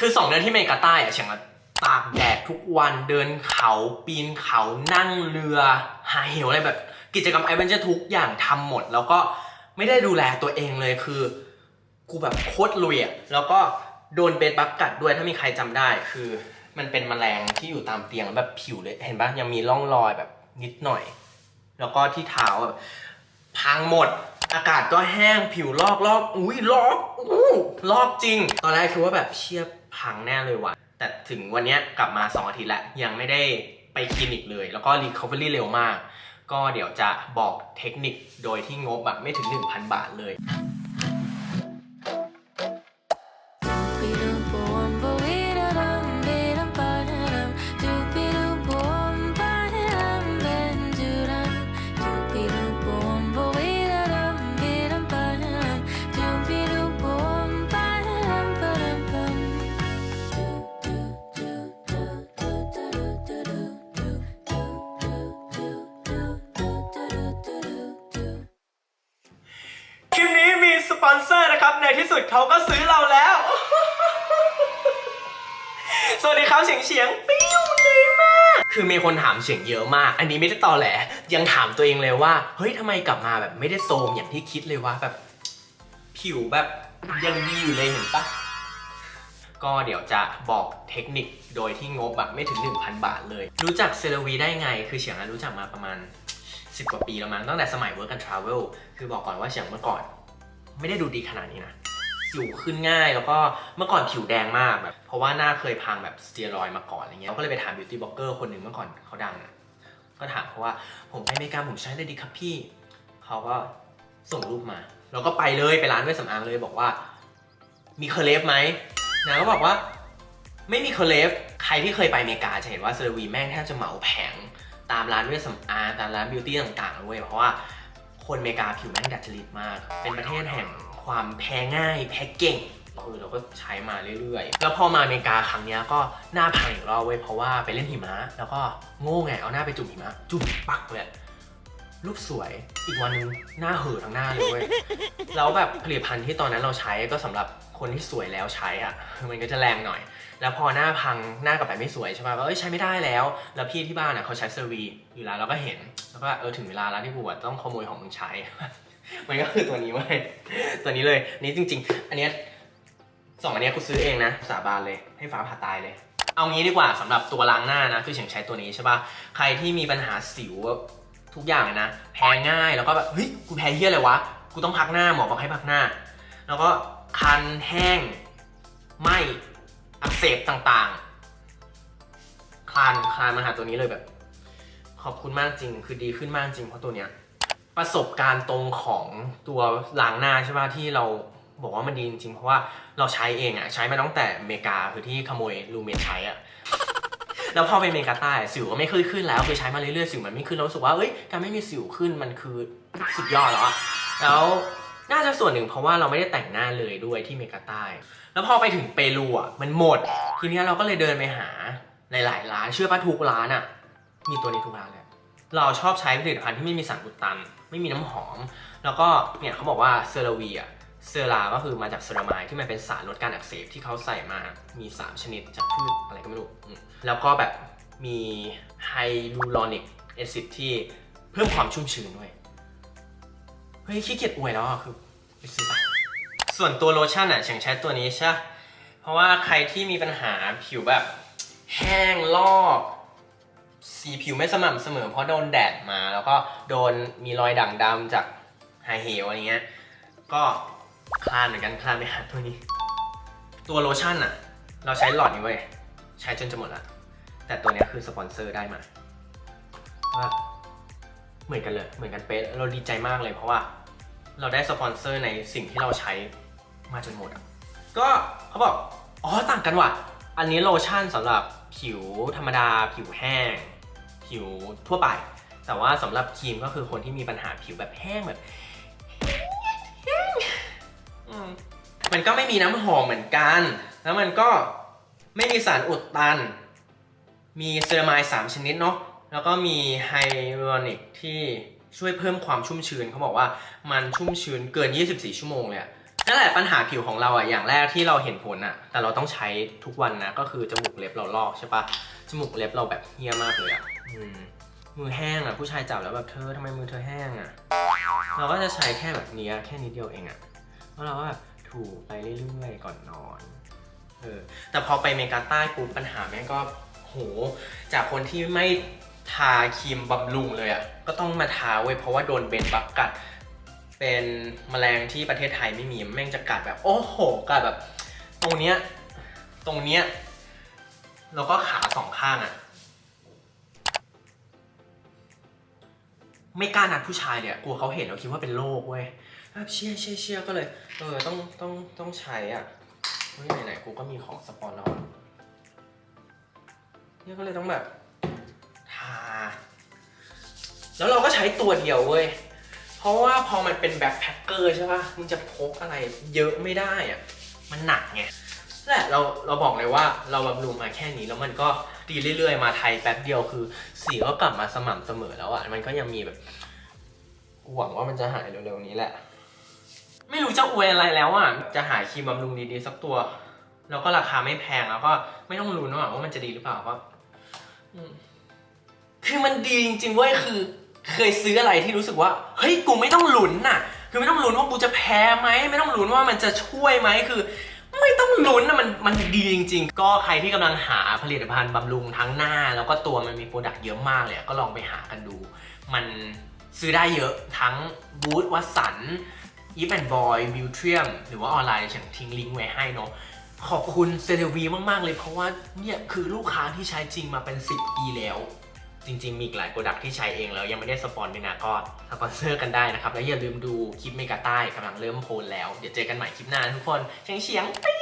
คือ2เดือนที่เมกาใต้อะเฉียงตากแดดทุกวันเดินเขาปีนเขานั่งเรือหาเหวอะไรแบบกิจกรรมไอเวนเจอร์ทุกอย่างทำหมด แล้วก็ไม่ได้ดูแลตัวเองเลยคือกูแบบโคตรลุยอะแล้วก็โดนเบดบักกัดด้วยถ้ามีใครจำได้ คือมันเป็นแมลงที่อยู่ตามเตียงแล้วแบบผิวเลยเห็นปะยังมีร่องรอยแบบนิดหน่อย แล้วก็ที่เท้าแบบพังหมดอากาศก็แห้งผิวลอกลอกอุ้ยลอกอู้ลอกจริง ตอนแรกคือว่าแบบเชียบ พังแน่เลยว่ะ แต่ถึงวันนี้กลับมา 2 อาทิตย์แล้ว ยังไม่ได้ไปคลินิกเลย แล้วก็รีคอเวอรี่เร็วมาก ก็เดี๋ยวจะบอกเทคนิคโดยที่งบแบบไม่ถึง 1,000 บาทเลย นะครับ ในที่สุดเขาก็ซื้อเราแล้ว สวัสดีครับเฉียงเฉียงปิ้วเลยมาก คือมีคนถามเฉียงเยอะมาก อันนี้ไม่ได้ตอแหล ยังถามตัวเองเลยว่า เฮ้ยทำไมกลับมาแบบไม่ได้โซมอย่างที่คิดเลยว่าแบบ ผิวแบบยังดีอยู่เลยเห็นปะก็เดี๋ยวจะบอกเทคนิคโดยที่งบแบบไม่ถึง 1,000 บาทเลย รู้จักเซรวีได้ไง คือเฉียงรู้จักมาประมาณ 10 กว่าปีแล้วมั้งตั้งแต่สมัย work and travel คือบอกก่อนว่าเฉียงเมื่อก่อน ไม่ได้ดูดีขนาดนี้นะสิวขึ้นง่ายแล้วก็เมื่อก่อนผิวแดงมากแบบเพราะว่าหน้าเคยพังแบบสเตียรอย์มาก่อนอะไรเงี้ยก็เลยไปถามบิวตี้บล็อกเกอร์คนหนึ่งเมื่อก่อนเขาดังอะก็ถามเขาว่าผมไปอเมริกาผมใช้ได้ดีครับพี่เขาก็ส่งรูปมาเราก็ไปเลยไปร้านเวชสำอางเลยบอกว่า มีเคอร์เลฟไหมนางก็บอกว่า ไม่มีเคอร์เลฟใครที่เคยไปอเมริกาจะเห็นว่าเซรวีแม่งแทบจะเหมาแผงตามร้านเวชสำอางตามร้านบิวตี้ต่างๆเลยเพราะว่า คนอเมริกาผิวแม่งดัดจริตมาก เป็นประเทศแห่งความแพ้ง่าย แพ้เก่งเออเราก็ใช้มาเรื่อยๆ แล้วพอมาอเมริกาครั้งนี้ก็หน้าพังอีกรอบเว้ยเพราะว่าไปเล่นหิมะ แล้วก็โง่ไงเอาหน้าไปจุ่มหิมะ จุ่มปักเลย รูปสวยอีกวันนึงหน้าเห่อะทั้งหน้าเลยเว้ยแล้วแบบผลิตภัณฑ์ที่ตอนนั้นเราใช้ก็สำหรับคนที่สวยแล้วใช้อะมันก็จะแรงหน่อย แล้วพอหน้าพังหน้ากลับไปไม่สวยใช่ป่ะก็เอ้ยใช้ไม่ได้แล้ว แล้วพี่ที่บ้านอะเขาใช้เซอร์วีอยู่แล้วเราก็เห็นแล้วก็เออถึงเวลาแล้วที่กูอะต้องขโมยของมึงใช้ มันก็คือตัวนี้เว้ยตัวนี้เลยนี่จริง ๆ อันเนี้ยสองอันเนี้ยกูซื้อเองนะสาบานเลยให้ฟ้าผ่าตายเลย เอางี้ดีกว่าสำหรับตัวล้างหน้านะคือเฉียงใช้ตัวนี้ใช่ป่ะใครที่มีปัญหาสิว ทุกอย่างเลยนะ แพ้ง่ายแล้วก็แบบเฮ้ยกูแพ้เฮี้ยอะไรวะกูต้องพักหน้าหมอบอกให้พักหน้า แล้วก็คันแห้งไหมอักเสบต่างๆ คลานคลานมาหาตัวนี้เลยแบบ ขอบคุณมากจริง คือดีขึ้นมากจริงเพราะตัวเนี้ยประสบการณ์ตรงของตัวล้างหน้าใช่ป่ะที่เราบอกว่ามันดีจริง เพราะว่าเราใช้เองอะใช้มาตั้งแต่อเมริกาคือที่ขโมยลูเมนใช้อะ แล้วพอไปเมกาใต้สิวก็ไม่เคยขึ้นแล้วคือใช้มาเรื่อยๆสิวมันไม่ขึ้นแล้วรู้สึกว่าเอ้ยการไม่มีสิวขึ้นมันคือสุดยอดแล้วอะแล้วน่าจะส่วนหนึ่งเพราะว่าเราไม่ได้แต่งหน้าเลยด้วยที่เมกาใต้ แล้วพอไปถึงเปรูอะมันหมด ทีนี้เราก็เลยเดินไปหาหลายๆร้านเชื่อป่ะทุกร้านอะ มีตัวนี้ทุกร้านเลยเราชอบใช้ผลิตภัณฑ์ที่ไม่มีสารอุดตัน ไม่มีน้ำหอม แล้วก็เนี่ยเขาบอกว่าเซรวีอะ เซราก็คือมาจากเซรามายที่มันเป็นสารลดการอักเสบที่เขาใส่มา มี 3 ชนิดจากพืชอะไรก็ไม่รู้ แล้วก็แบบมีไฮลูรอนิกแอซิดที่เพิ่มความชุ่มชื้นด้วย เฮ้ยขี้เกียจอวยแล้วอะคือไปซื้อไปส่วนตัวโลชั่นอะเฉียงใช้ตัวนี้ใช่ เพราะว่าใครที่มีปัญหาผิวแบบแห้งลอกสีผิวไม่สม่ำเสมอเพราะโดนแดดมา แล้วก็โดนมีรอยด่างดำจากไฮเฮลอะไรเงี้ย ก็ คลานเหมือนกันคลานไปหาตัวนี้ ตัวโลชั่นอะเราใช้หลอดนี้เว้ยใช้จนจะหมดละแต่ตัวเนี้ยคือสปอนเซอร์ได้มาว่าเหมือนกันเลย เหมือนกันเป๊ะเราดีใจมากเลยเพราะว่า เราได้สปอนเซอร์ในสิ่งที่เราใช้มาจนหมดอะก็เขาบอกอ๋อต่างกันว่ะ อันนี้โลชั่นสำหรับผิวธรรมดา ผิวแห้ง ผิวทั่วไป แต่ว่าสำหรับครีมก็คือคนที่มีปัญหาผิวแบบแห้งแบบ มันก็ไม่มีน้ำหอมเหมือนกัน แล้วมันก็ไม่มีสารอุดตัน มีเซรามาย3ชนิดเนาะ แล้วก็มีไฮโลรอนิกที่ช่วยเพิ่มความชุ่มชื้นเขาบอกว่ามันชุ่มชื้นเกิน 24 ชั่วโมงเลยอะนั่นแหละปัญหาผิวของเราอะอย่างแรกที่เราเห็นผลอะ แต่เราต้องใช้ทุกวันนะ ก็คือจมูกเล็บเราลอกใช่ปะจมูกเล็บเราแบบเฮี้ยมากเลยอะมือแห้งอะผู้ชายจับแล้วแบบเธอทำไมมือเธอแห้งอะ เราก็จะใช้แค่แบบเนี้ยแค่นิดเดียวเองอะ แล้วเราก็แบบถูไปเรื่อยๆก่อนนอนเออแต่พอไปเมกาใต้ปุ๊บปัญหาแม่งก็โหจากคนที่ไม่ทาครีมบำรุงเลยอะก็ต้องมาทาเว้ยเพราะว่าโดนเบนบักกัด เป็นแมลงที่ประเทศไทยไม่มีแม่งจะกัดแบบ โอ้โหกัดแบบ ตรงเนี้ยตรงเนี้ยแล้วก็ขาสองข้างอะไม่กล้านัดผู้ชายเนี่ยกลัวเขาเห็นแล้วคิดว่าเป็นโรคเว้ย แบบเชี่ยเชี่ยเชี่ยก็เลย เออ ต้อง ต้อง ต้องใช้อะเฮ้ยไหนๆกูก็มีของสปอนแล้วอะเนี่ยก็เลยต้องแบบทา แล้วเราก็ใช้ตัวเดียวเว้ย เพราะว่าพอมันเป็นแบ็คแพคเกอร์ใช่ปะมึงจะพกอะไรเยอะไม่ได้อะ มันหนักไงนั่นแหละเราเราบอกเลยว่าเราบำรุงมาแค่นี้แล้วมันก็ดีเรื่อยๆ มาไทยแป๊บเดียวคือสีก็กลับมาสม่ำเสมอแล้วอะ มันก็ยังมีแบบหวังว่ามันจะหายเร็วๆนี้แหละ ไม่รู้จะอวยอะไรแล้วอะ จะหาครีมบำรุงดีๆสักตัว แล้วก็ราคาไม่แพงแล้วก็ไม่ต้องลุ้นว่าว่ามันจะดีหรือเปล่าก็คือมันดีจริงๆเว้ยคือ เคยซื้ออะไรที่รู้สึกว่า เฮ้ยกูไม่ต้องลุ้นน่ะ คือไม่ต้องลุ้นว่ากูจะแพ้ไหมไม่ต้องลุ้นว่ามันจะช่วยไหมคือ ไม่ต้องลุ้นนะมันมันดีจริง ๆ ก็ใครที่กำลังหาผลิตภัณฑ์บำรุงทั้งหน้า แล้วก็ตัวมันมีโปรดักต์เยอะมากเลยก็ลองไปหากันดู มันซื้อได้เยอะทั้งบูธวัสัน อีฟแอนบอยบิวเทียมหรือว่าออนไลน์ฉันทิ้งลิงก์ไว้ให้เนาะขอบคุณเซเลวีมาก ๆ เลยเพราะว่าเนี่ยคือลูกค้าที่ใช้จริงมาเป็น 10 ปีแล้ว จริง ๆ มีอีกหลายโปรดักที่ใช้เองแล้ว ยังไม่ได้สปอนด้วยนะก็สปอนเซอร์กันได้นะครับ แล้วอย่าลืมดูคลิปเมกาใต้กำลังเริ่มโพลแล้ว เดี๋ยวเจอกันใหม่คลิปหน้าทุกคนเฉียงเฉียงๆปิ๊ง